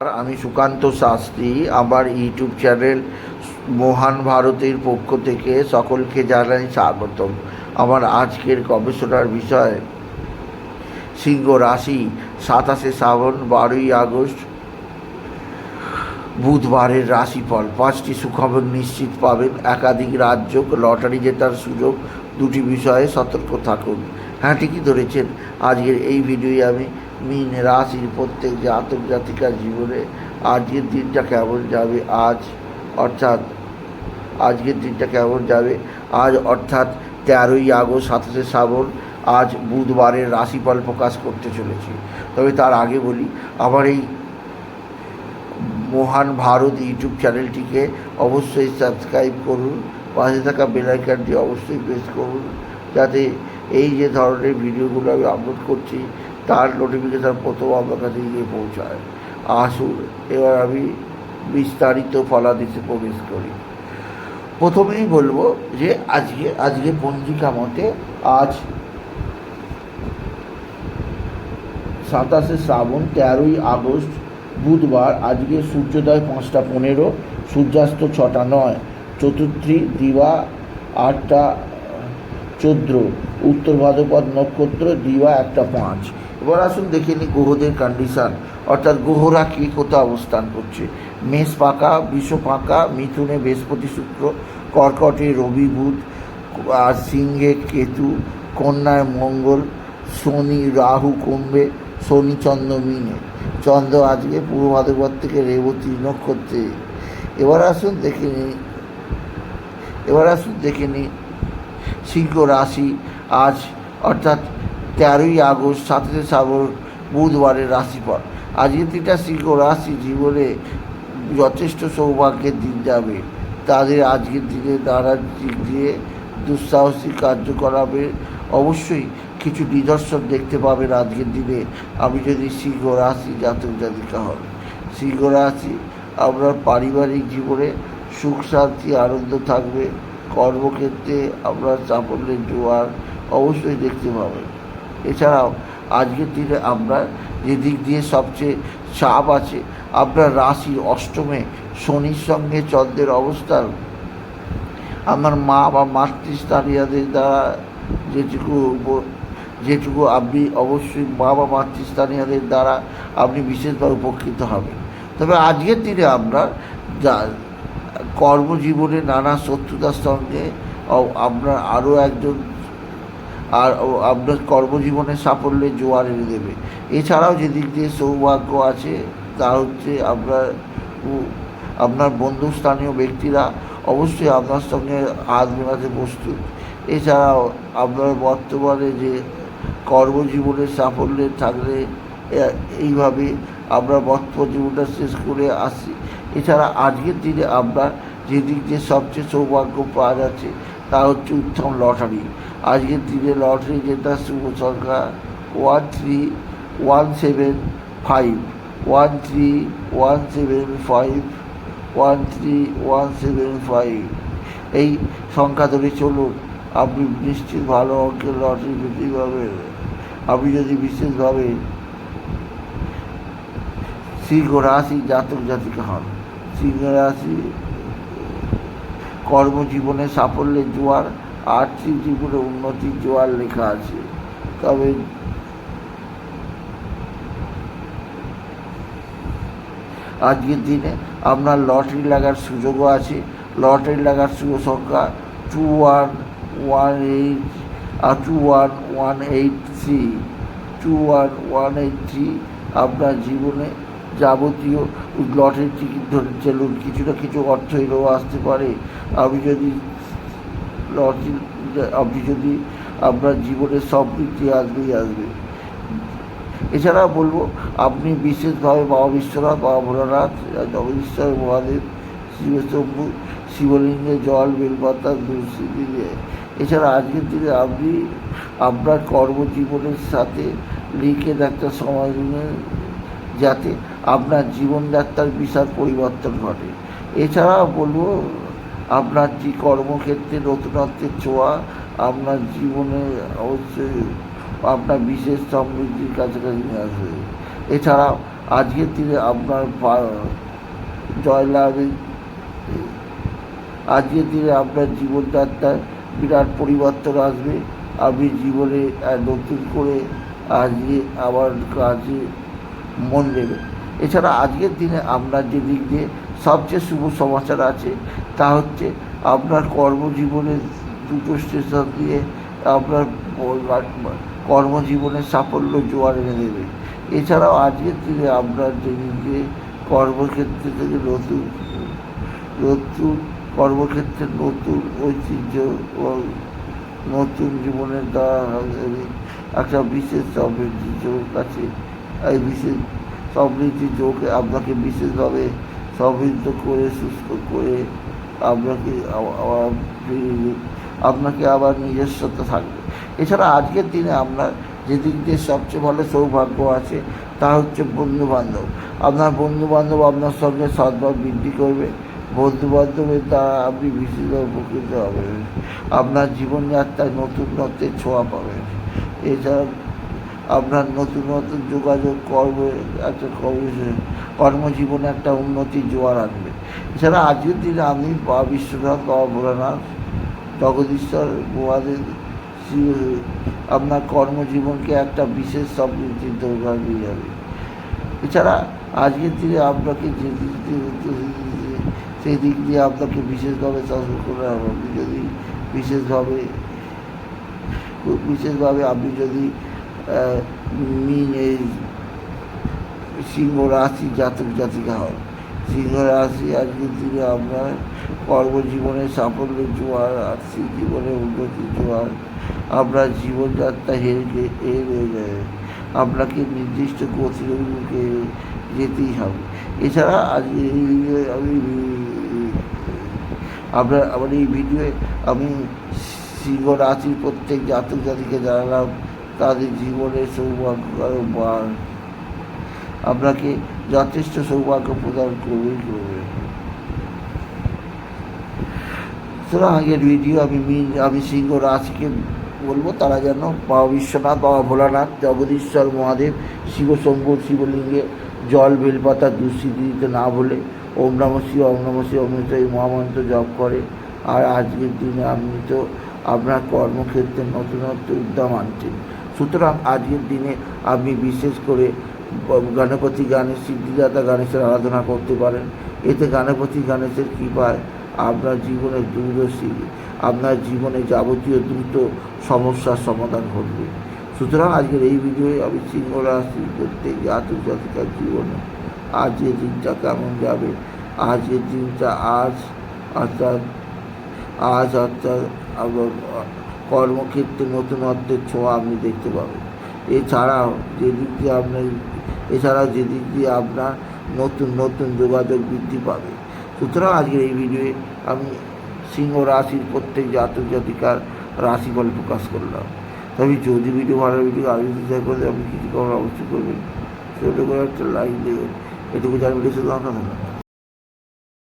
আমি সুকান্ত শাস্ত্রী, আমার YouTube channel মহান ভারতের পক্ষ থেকে সকলকে জানাই স্বাগতম। আমার আজকের গবেষণার বিষয়, সিংহ রাশি, সাতাশে শ্রাবণ, বারোই আগস্ট, বুধবারের রাশিফল। পাঁচটি সুখবর নিশ্চিত পাবেন। একাধিক রাজ্য লটারি জেতার সুযোগ, দুটি বিষয়ে সতর্ক থাকুন। হ্যাঁ ঠিকই ধরেছেন। আজকের এই ভিডিওয়ে আমি মিন রাশির প্রত্যেক জাতক জাতিকার জীবনে আজকের দিনটা কেমন যাবে? আজ অর্থাৎ আজকের দিনটা কেমন যাবে? আজ অর্থাৎ তেরোই আগস্ট, সাতাশে শ্রাবণ, আজ বুধবারের রাশিফল প্রকাশ করতে চলেছি। তবে তার আগে বলি, আমার এই মহান ভারত ইউটিউব চ্যানেলটিকে অবশ্যই সাবস্ক্রাইব করুন, পাশে থাকা বেলাইকানটি অবশ্যই প্রেস করুন, যাতে এই যে ধরনের ভিডিওগুলো আমি আপলোড করছি তার নোটিফিকেশান প্রথম আমার কাছে গিয়ে পৌঁছায়। আসুন, এবার আমি বিস্তারিত ফলাদেশে প্রবেশ করি। প্রথমেই বলব যে আজকে আজকে পঞ্জিকা মতে আজ সাতাশে শ্রাবণ তেরোই আগস্ট বুধবার, আজকে সূর্যোদয় পাঁচটা পনেরো, সূর্যাস্ত ছটা নয়, চতুর্থী দিবা আটটা চোদ্দ, উত্তর ভাদ্রপদ নক্ষত্র দিবা একটা পাঁচ। এবার আসুন দেখে নিই গ্রহদের কন্ডিশান অর্থাৎ গ্রহরা কী কোথাও অবস্থান করছে? মেষ পাকা বিষ পাকা, মিথুনে বৃহস্পতি শুক্র, কর্কটে রবি বুধ, আর সিংহে কেতু, কন্যায় মঙ্গল, শনি রাহু কুম্ভে, শনি চন্দ্র মিনে। চন্দ্র আজকে পূর্ব ভাদ্রপদ থেকে রেবতী নক্ষত্রে এবার আসুন দেখে নিই, এবার আসুন দেখে নিই, সিংহ রাশি আজ অর্থাৎ তেরোই আগস্ট সাতাশে শ্রাবণ, বুধবারের রাশিফল। আজকে তিনটা সিংহ রাশি জীবনে যথেষ্ট সৌভাগ্যের দিন যাবে। তাদের আজকের দিনে নানা দিক দিয়ে দুঃসাহসিক কার্য করাবে অবশ্যই কিছু নিদর্শন দেখতে পাবেন আজকের দিনে। আমি যদি সিংহ রাশি জাতক জাতিকা হন সিংহ রাশি আপনার পারিবারিক জীবনে সুখ, শান্তি, আনন্দ থাকবে। কর্মক্ষেত্রে আপনার সাফল্যের জোয়ার অবশ্যই দেখতে পাবেন। এছাড়াও আজকের দিনে আমরা যে দিক দিয়ে সবচেয়ে চাপ আছে, আপনার রাশি অষ্টমে শনির সঙ্গে চন্দ্রের অবস্থান। আমার মা বা মাতৃস্থানীয়দের দ্বারা যেটুকু যেটুকু আপনি অবশ্যই মা বা মাতৃস্থানীয়দের দ্বারা আপনি বিশেষভাবে উপকৃত হবেন। তবে আজকের দিনে আমরা কর্মজীবনে নানা শত্রুতার সঙ্গে আপনার আরও একজন আর আপনার কর্মজীবনে সাফল্যের জোয়ার এনে দেবে। এছাড়াও যে দিক দিয়ে সৌভাগ্য আছে, তা হচ্ছে আপনার আপনার বন্ধুস্থানীয় ব্যক্তিরা অবশ্যই আপনার সঙ্গে হাত মেলাতে প্রস্তুত। এছাড়াও আপনার বর্তমানে যে কর্মজীবনে সাফল্যে থাকলে এইভাবে আমরা জীবনটা শেষ করে আসি। এছাড়া আজকের দিনে আমরা যেদিক দিয়ে সবচেয়ে সৌভাগ্য পাওয়া যাচ্ছে, তা হচ্ছে উত্তম লটারি। আজকের দিনে লটারি যেটা শুভ সংখ্যা one three one seven five one three one seven five one three one seven five এই সংখ্যা ধরে চলুন, আপনি নিশ্চিত ভালো অঙ্কের লটারি পেতেই পাবেন আপনি যদি বিশেষভাবে সিংহ রাশি জাতক জাতিকা হন, সিংহ রাশি কর্মজীবনে সাফল্যের জোয়ার আর্থিক জীবনে উন্নতির জোয়ার লেখা আছে। তবে আজকের দিনে আপনার লটারি লাগার সুযোগও আছে। লটারি লাগার শুভ সংখ্যা টু ওয়ান ওয়ান এইট আর two one one eight three two one one eight three আপনার জীবনে যাবতীয় লটারি টিকিট ধরে চলুন কিছু না কিছু অর্থ এলেও আসতে পারে। আমি যদি লটারি আপনি যদি আপনার জীবনে সমৃদ্ধি আসবেই আসবে। এছাড়া বলব, আপনি বিশেষভাবে বাবা বিশ্বনাথ বাবা ভোলানাথ, জগদীশ্বর মহাদেব শিবশম্ভু শিবলিঙ্গে জল, বেলপাতা এছাড়া আজকের দিনে আপনি আপনার কর্মজীবনের সাথে লিখে একটা সময় যাতে আপনার জীবনযাত্রার বিশাল পরিবর্তন ঘটে। এছাড়া বলব আপনার যে কর্মক্ষেত্রে নতুনত্বের ছোঁয়া? আপনার জীবনে অবশ্যই আপনার বিশেষ সমৃদ্ধির কাছাকাছি নিয়ে আসবে। এছাড়া আজকের দিনে আপনার পা- জয়লাভে আজকের দিনে আপনার জীবনযাত্রায় বিরাট পরিবর্তন আসবে। আপনি জীবনে নতুন করে আজকে আবার কাজে মন দেবেন এছাড়া আজকের দিনে আপনার যে দিক দিয়ে সবচেয়ে শুভ সমাচার আছে তা হচ্ছে আপনার কর্মজীবনের দুটো স্টেশন দিয়ে আপনার কর্মজীবনের সাফল্য জোয়ার এনে দেবে। এছাড়াও আজকের দিনে আপনার যে দিক দিয়ে কর্মক্ষেত্রে থেকে নতুন নতুন কর্মক্ষেত্রে নতুন ঐতিহ্য নতুন জীবনের দ্বারা একটা বিশেষ সমৃদ্ধি যোগ আছে। এই বিশেষ সমৃদ্ধি যোগ আপনাকে বিশেষভাবে সমৃদ্ধ করে সুস্থ করে আপনাকে আপনাকে আবার নিজস্বতা থাকবে। এছাড়া আজকের দিনে আপনার যে দিক দিয়ে সবচেয়ে ভালো সৌভাগ্য আছে, তা হচ্ছে বন্ধু বান্ধব আপনার বন্ধু বান্ধব আপনার সঙ্গে সদ্ভাব বৃদ্ধি করবে। বন্ধু বান্ধবের দ্বারা আপনি বিশেষভাবে উপকৃত হবেন। আপনার জীবনযাত্রায় নতুনত্বের ছোঁয়া পাবেন। এছাড়া আপনার নতুন নতুন যোগাযোগ কর্ম একটা কর্ম- কর্মজীবনে একটা উন্নতির জোয়ার আনবে। এছাড়া আজকের আপনি বা বিশ্বনাথ বাবা ভোলানাথ জগদীশ্বর মহাদেব আপনার কর্মজীবনকে একটা বিশেষ সমৃদ্ধির দৌড় নিয়ে যাবে। এছাড়া আজকের দিনে আপনাকে যে দিক দিয়ে সেই দিক দিয়ে আপনাকে বিশেষভাবে চাষ করা আপনি যদি বিশেষভাবে বিশেষভাবে আপনি যদি মিন এই সিংহ রাশি জাতক জাতিকা হয় সিংহ রাশি আজকের দিনে আপনার কর্মজীবনে সাফল্যের জোয়ার, আর্থিক জীবনে উন্নতির জোয়ার আপনার জীবনযাত্রা হেরে এর হয়ে আপনাকে নির্দিষ্ট গতিকে যেতেই হবে। এছাড়া আজকে আমি, আপনার, আমার এই ভিডিওয়ে আমি সিংহ রাশির প্রত্যেক জাতক জাতিকে জানালাম, তাদের জীবনের সৌভাগ্য বা আপনাকে যথেষ্ট সৌভাগ্য প্রদান করবেই করবে। সুতরাং আগের ভিডিও আমি মিন, আমি সিংহ রাশিকে বলব, তারা যেন বাবা বিশ্বনাথ, বাবা ভোলানাথ, জগদীশ্বর মহাদেব শিবশম্ভু শিবলিঙ্গে জল, বেলপাতা, দুঃস্থিতি দিতে না বলে ওম নম শিব ওম নম শিব ওম এই মহামন্ত্র জপ করে। আর আজকের দিনে আপনি তো আপনার কর্মক্ষেত্রে নতুনত্ব উদ্যম আনছেন সুতরাং আজকের দিনে আপনি বিশেষ করে গণপতি গণেশ, সিদ্ধিদাতা গণেশের আরাধনা করতে পারেন। এতে গণপতি গণেশের কৃপায় আপনার জীবনের দূরদর্শী, আপনার জীবনে যাবতীয় দ্রুত সমস্যার সমাধান ঘটবে। সুতরাং আজকের এই ভিডিওয়ে আমি সিংহ রাশি প্রত্যেক জাতক জাতিকার জীবনে। দিনটা কেমন যাবে? আজকের দিনটা আজ, অর্থাৎ আজ অর্থাৎ কর্মক্ষেত্রে নতুনত্বের ছোঁয়া আপনি দেখতে পাবেন। এছাড়াও যেদিক আপনার এছাড়াও যেদিক দিয়ে আপনার নতুন নতুন যোগাযোগ বৃদ্ধি পাবে। সুতরাং আজকের এই ভিডিওয়ে আমি সিংহ রাশির প্রত্যেক জাতক জাতিকার রাশিফল প্রকাশ করলাম। তবে যদি ভিডিও ভালো ভিডিও আগে শেয়ার করলে আপনি কিছু করার অবশ্যই করবেন। ছোটো করে একটা লাইক দেবেন। এটুকু জানলে শুধু আপনার